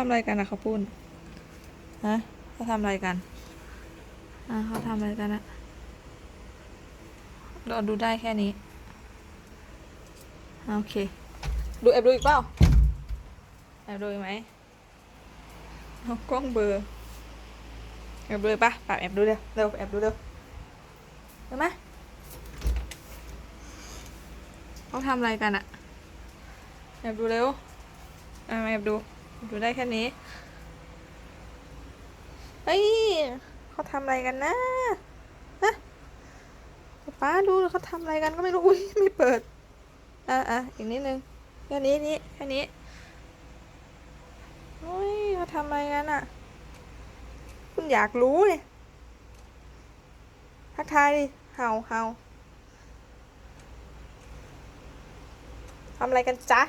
ทำอะไรกันอะเขาพูดฮะเขาทำอะไรกัน อะเขาทำอะไรกันอะเราดูได้แค่นี้อะโอเค ดูแอบดูอีกเปล่า แอบดูอีกไหมเอากล้องเบลอร์ แอบดูเลยปะปะแอบดูเร็วเร็วแอบดูเร็วเห็นไหมเขาทำอะไรกันอะแอบดูเร็วอะแอบดู ดูได้แค่นี้ เฮ้ยเขาทำอะไรกันนะฮะป้าดูเขาทำอะไรกันก็ไม่รู้ อุ้ยไม่เปิด อะอะอีกนิดนึงแค่นี้นี้แค่นี้เฮ้ยเขาทำอะไรกันอะ คุณอยากรู้เลยทักทายดิเห่าเห่าทำอะไรกันจ๊ะ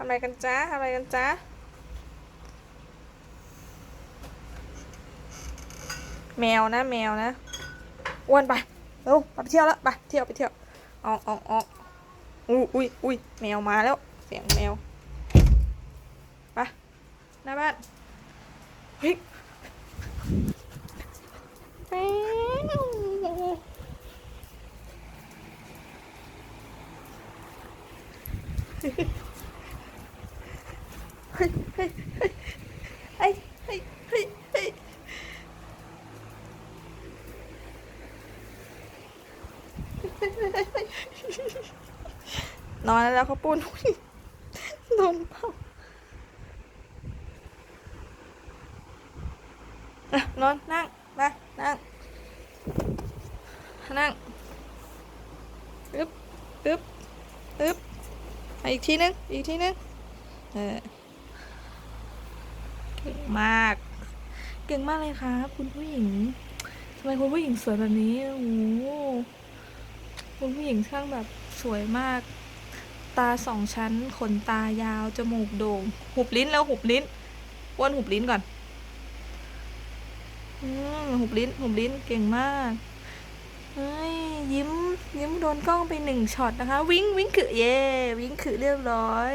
ทำอะไรกันจ้าทำอะไรกันจ้าแมวนะ แมวนะอ้วนไปเร็วไปเที่ยวแล้วไปเที่ยวไปเที่ยวออกออกออกอุ้ยอุ้ยอุ้ยแมวมาแล้ว เสียงแมวไปหน้าบ้านเฮ้ยแมวเนอนแล้วเขาปูนโดนเผาอะนอนนั่งมานั่ง นั่งอึ๊บอึ๊บอึ๊บอีกทีนึง อีกทีนึง เออ ก่งมาก เก่งมากเลยครับคุณผู้หญิงทำไมคุณผู้หญิงสวยแบบนี้โอ้โหคุณผู้หญิงช่างแบบสวยมาก ตาสองชั้น ขนตายาว จมูกโด่ง หุบลิ้นแล้วหุบลิ้นอ้วนหุบลิ้นก่อน อืมหุบลิ้น หุบลิ้น เก่งมากเฮ้ยยิ้ม ยิ้มโดนกล้องไปหนึ่งช็อตนะคะ วิ่งวิ่งคือเย่วิ่งคือเรียบร้อย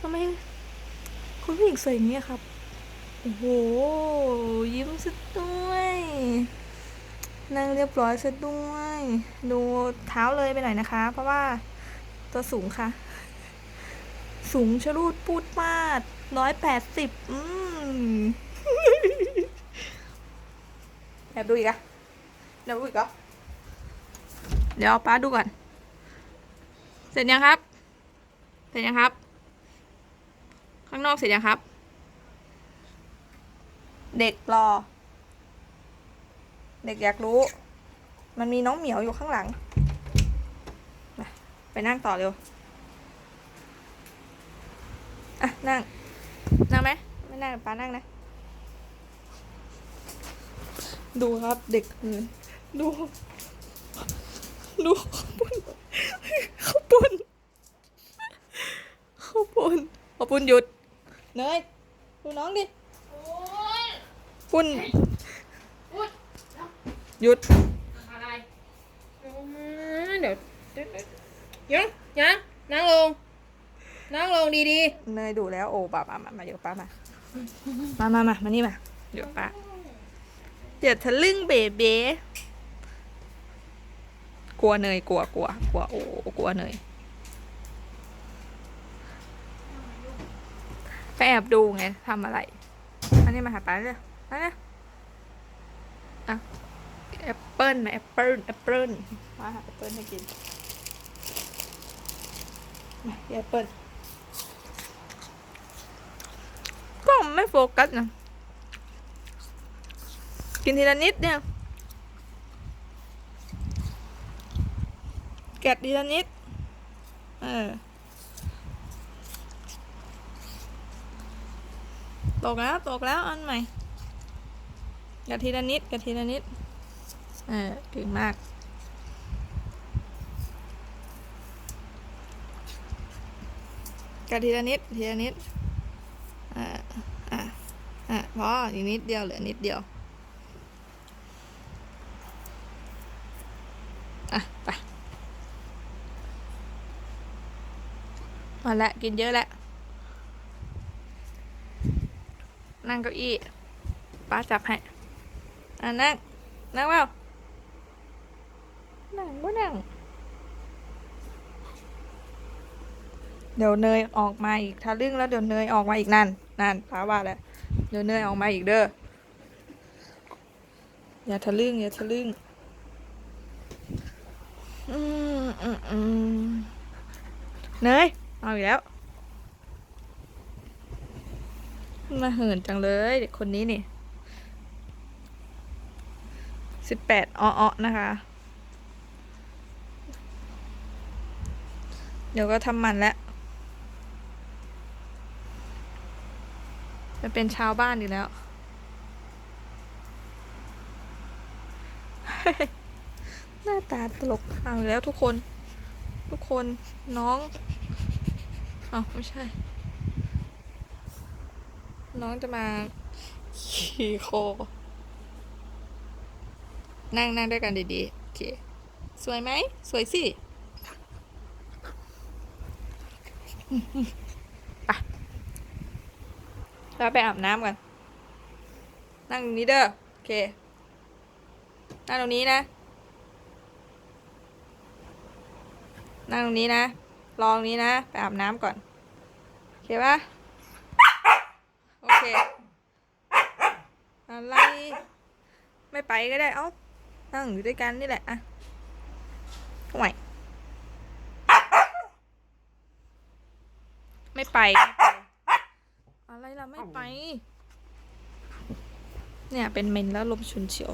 ทำไมคุณผู้หญิงสวยอย่างนี้อะครับ อ้โห ยิ้มสุดด้วย นั่งเรียบร้อยซะด้วย ดูเท้าเลยไปหน่อยนะคะ เพราะว่าตัวสูงค่ะ สูงชะลูดปูดมาดร้อยแปดสิบอืมแอบดูอีกอะแอบดูอีกเหรอเดี๋ยวป้าดูก่อน เสร็จยังครับ เสร็จยังครับ ข้างนอกเสร็จยังครับ เด็กรอ เด็กอยากรู้ มันมีน้องเหมียวอยู่ข้างหลัง ไปนั่งต่อเร็ว อะ นั่ง นั่งไหม ไม่นั่งป้านั่งนะ ดูครับเด็กดู ดูข้าวปุ้นข้าวปุ้นข้าวปุ้นหยุด เนย ดูน้องดิ ปุ้นหยุด อะไรอืมเดี๋ยวเดี๋ยวเดี๋ยวยังยังนั่งลง นั่งลงดีเนยดูแล้วโอ้ป้ามามามาเดี๋ยวป้ามา มามามามานี่มา เดี๋ยวป้าเดี๋ยวทะลึ่งเบเบ้กลัวเนยกลัวกลัวกลัวโอ้กลัวเนยไปแอบดูไงทำอะไรอันนี้มาหาป้าเลย อันนี้อะแอปเปิ้ลนะแอปเปิ้ลแอปเปิ้ลมาหาแอปเปิ้ลให้กินมาแอปเปิ้ลก็ไม่โฟกัสนะกินทีละนิดเนี่ยแกะทีละนิด เออตกแล้วตกแล้วอันใหม่แกะทีละนิดกะทีละนิด เออเก่งมาก กะทีละนิดทีละนิดอ่าอะอะพออีกนิดเดียวเหลือนิดเดียวอะไปมาละกินเยอะแล้วนั่งเก้าอี้ป้าจับให้ อะนั่ง นั่งเปล่านั่งก็นั่ง เดี๋ยวเนยออกมาอีกทะลึ่งแล้วเดี๋ยวเนยออกมาอีกนั่น นั่นปาว่าแล้วเดี๋ยวเนยออกมาอีกเด้อ อย่าทะลึ่งอย่าทะลึ่ง อืมอืมอืมเนย เอาอีกแล้ว มาเหินจังเลยเด็กคนนี้นี่ สิบแปดอ้อๆนะคะ เดี๋ยวก็ทำมันแล้ว จะเป็นชาวบ้านอีกแล้ว หน้าตาตลกเอาอีกแล้วทุกคน ทุกคนน้องเอาไม่ใช่ น้องจะมาขี่โค นั่งนั่งด้วยกันดีๆ โอเค สวยไหม สวยสิไปเราไปอาบน้ำกัน นั่งตรงนี้เด้อ โอเค นั่งตรงนี้นะ นั่งตรงนี้นะรองนี้นะ ไปอาบน้ำก่อน โอเคปะโอเค อะไร ไม่ไปก็ได้ เอ้า นั่งอยู่ด้วยกันนี่แหละอะห่วยไม่ไป อะไรล่ะ ไม่ไป เนี่ยเป็นเมนแล้วลมชุนเฉียว